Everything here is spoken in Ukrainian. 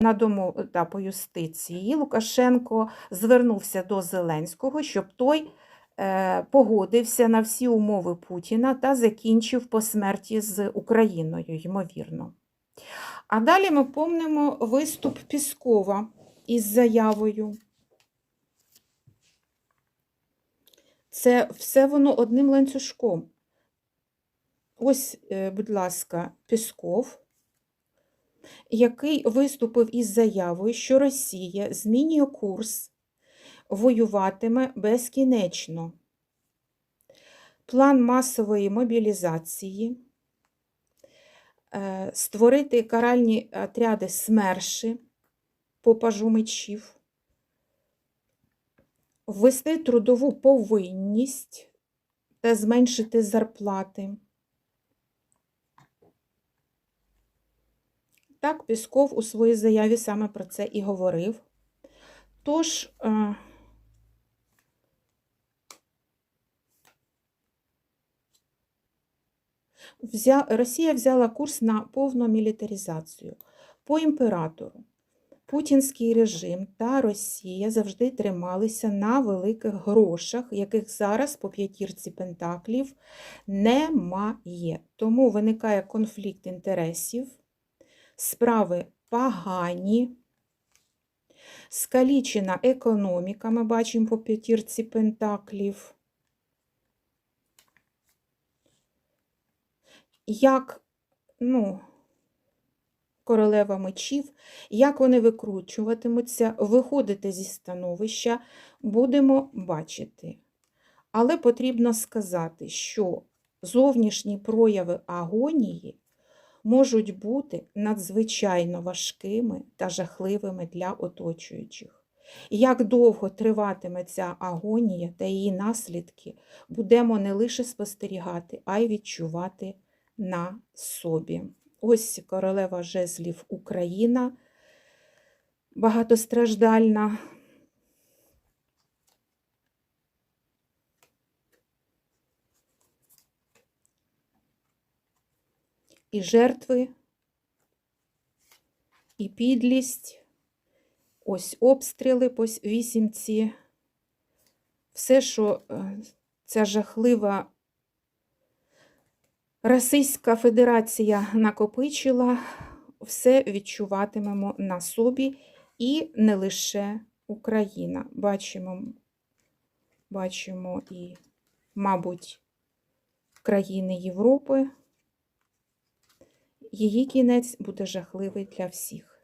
На дому та по юстиції Лукашенко звернувся до Зеленського, щоб той е, погодився на всі умови Путіна та закінчив по смерті з Україною, ймовірно. А далі ми помнимо виступ Піскова із заявою. Це все воно одним ланцюжком. Ось, е, будь ласка, Пісков, який виступив із заявою, що Росія змінює курс, воюватиме безкінечно. План масової мобілізації, е, створити каральні отряди СМЕРШі по пажу мечів, ввести трудову повинність та зменшити зарплати. Так, Пісков у своїй заяві саме про це і говорив. Тож, е. Росія взяла курс на повну мілітаризацію. По імператору Путінський режим та Росія завжди трималися на великих грошах, яких зараз по п'ятірці пентаклів немає. Тому виникає конфлікт інтересів справи погані, скалічена економіка, ми бачимо по п'ятірці пентаклів. Як, ну, королева мечів, як вони викручуватимуться, виходити зі становища, будемо бачити. Але потрібно сказати, що зовнішні прояви агонії можуть бути надзвичайно важкими та жахливими для оточуючих. Як довго триватиме ця агонія та її наслідки, будемо не лише спостерігати, а й відчувати на собі. Ось королева жезлів Україна, багатостраждальна. І жертви, і підлість, ось обстріли по вісімці. Все, що е, ця жахлива Російська Федерація накопичила, все відчуватимемо на собі і не лише Україна. Бачимо, бачимо і, мабуть, країни Європи. Її кінець буде жахливий для всіх.